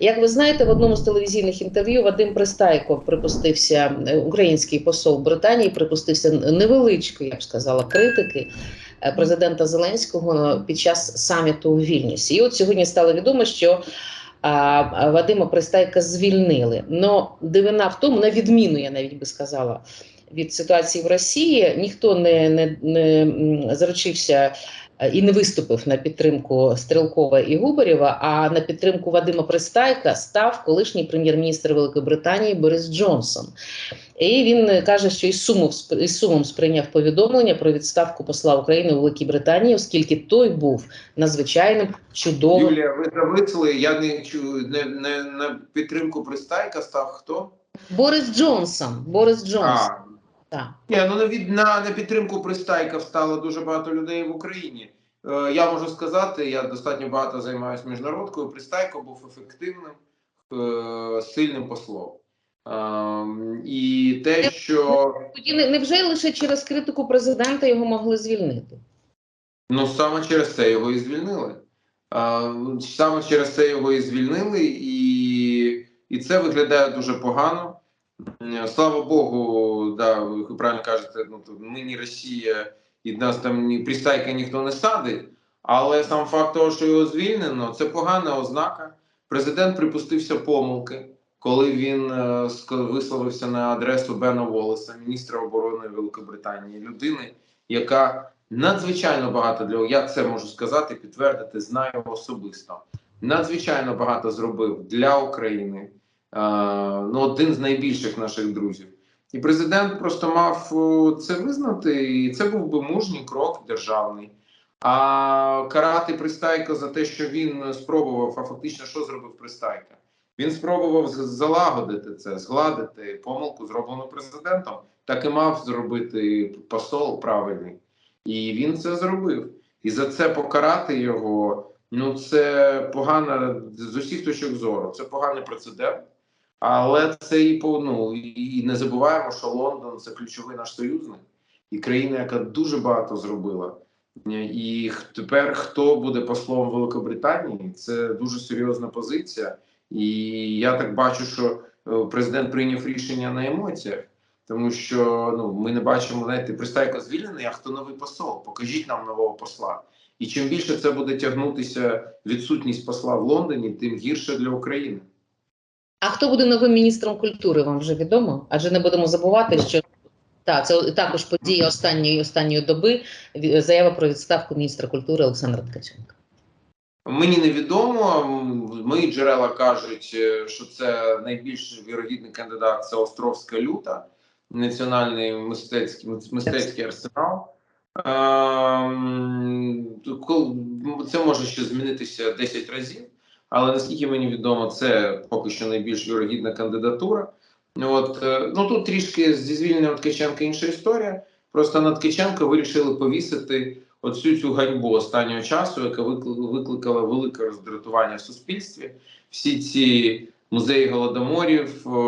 Як ви знаєте, в одному з телевізійних інтерв'ю Вадим Пристайко припустився, е, український посол Британії, припустився невеличкої, я б сказала, критики е, президента Зеленського під час саміту у Вільнюсі. І от сьогодні стало відомо, що а, Вадима Пристайка звільнили. Но дивина в тому, на відміну, я навіть би сказала. Від ситуації в Росії ніхто не, не, не заручився і не виступив на підтримку Стрелкова і Губарєва, а на підтримку Вадима Пристайка став колишній прем'єр-міністр Великої Британії Борис Джонсон. І він е, каже, що із сумом, із сумом сприйняв повідомлення про відставку посла України у Великій Британії, оскільки той був надзвичайним чудовим. Юлія, ви зависли, я не чую не, не на підтримку пристайка став хто? Борис Джонсон. Борис Джонсон. А, Так. ні, ну на, від, на, на підтримку пристайка встало дуже багато людей в Україні. Е, я можу сказати, я достатньо багато займаюся міжнародкою. Пристайко був ефективним, е, сильним послом. Е, і те, що Тоді не- невже лише через критику президента його могли звільнити? Ну, саме через це його і звільнили. А, саме через це його і звільнили, і, і це виглядає дуже погано. М, Слава Богу, да, ви правильно кажете, ну, ми не Росія, і нас там ні пристайка ніхто не садить. Але сам факт того, що його звільнено, це погана ознака. Президент припустився помилки, коли він е, висловився на адресу Бена Волеса, міністра оборони Великобританії, людини, яка надзвичайно багато для я це можу сказати, підтвердити, знаю особисто. Надзвичайно багато зробив для України. Е, ну, один з найбільших наших друзів. І президент просто мав це визнати, і це був би мужній крок державний. А карати Пристайка за те, що він спробував, а фактично що зробив Пристайка? Він спробував залагодити це, згладити помилку, зроблену президентом, так і мав зробити посол правильний. І він це зробив. І за це покарати його ну це погано з усіх точок зору. Це поганий прецедент. Але це і по ну і не забуваємо, що Лондон це ключовий наш союзник і країна, яка дуже багато зробила. І тепер хто буде послом Великобританії? Це дуже серйозна позиція. І я так бачу, що е, президент прийняв рішення на емоціях, тому що ну ми не бачимо знаєте, пристайко звільнений, а хто новий посол? Покажіть нам нового посла. І чим більше це буде тягнутися відсутність посла в Лондоні, тим гірше для України. А хто буде новим міністром культури, вам вже відомо? Адже не будемо забувати, що так, це також подія останньої останньої доби. Заява про відставку міністра культури Олександра Ткаченка. Мені невідомо. Мої джерела кажуть, е, що це найбільш вірогідний кандидат це Островська люта, національний мистецький мистецький арсенал. Ем, Це може ще змінитися 10 разів, але наскільки мені відомо, це поки що найбільш вірогідна кандидатура. От е, ну тут трішки зі звільненням Ткаченка інша історія. Просто на Ткаченка вирішили повісити оцю цю ганьбу останнього часу, яка викли- викликала велике роздратування в суспільстві. Всі ці музеї голодоморів, е,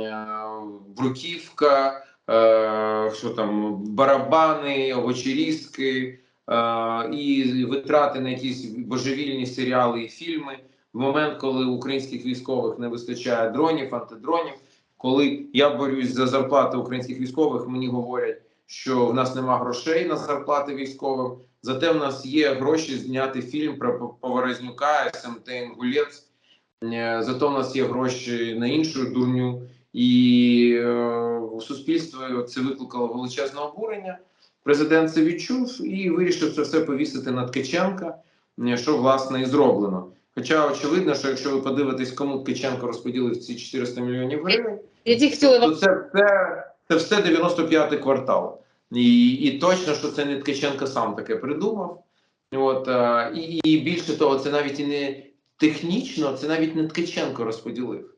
е, Бруківка, що там барабани, овочерізки і витрати на якісь божевільні серіали і фільми. В момент, коли українських військових не вистачає дронів, антидронів, коли я борюсь за зарплати українських військових, мені говорять що в нас нема грошей на зарплати військовим. Зате в нас є гроші зняти фільм про Поворознюка, СМТ Інгулець. Е, Зато в нас є гроші на іншу дурню. І е, у суспільстві це викликало величезне обурення. Президент це відчув і вирішив це все повісити на Ткаченка, що власне і зроблено. Хоча очевидно, що якщо ви подивитесь, кому Ткаченко розподілив ці 400 мільйонів гривень, Я хотіла то це все, це все 95-й квартал. І, і точно, що це не Ткаченко сам таке придумав. От, е, і, і більше того, це навіть і не технічно, це навіть не Ткаченко розподілив.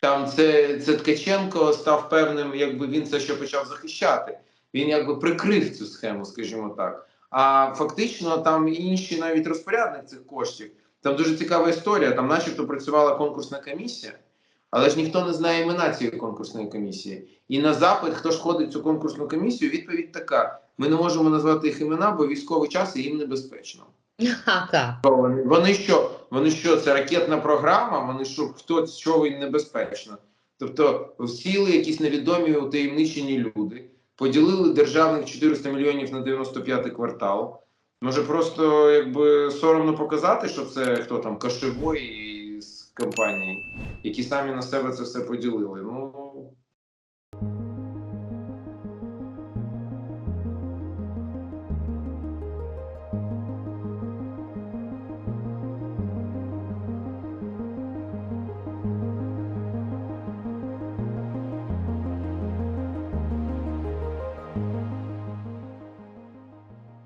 Там це, це Ткаченко став певним, якби він це ще почав захищати. Він якби прикрив цю схему, скажімо так. А фактично там інші навіть розпорядник цих коштів. Там дуже цікава історія. Там, начебто, працювала конкурсна комісія, але ж ніхто не знає імена цієї конкурсної комісії. І на запит, хто ж ходить в цю конкурсну комісію, відповідь така: ми не можемо назвати їх імена, бо військовий час і їм небезпечно. Вони, що? Вони що? Це ракетна програма? Вони що хто що і небезпечно? Тобто сіли якісь невідомі утаємничені люди, поділили державних 400 мільйонів на 95 квартал. Може, просто якби соромно показати, що це хто там кошевой з компанії, які самі на себе це все поділили. Ну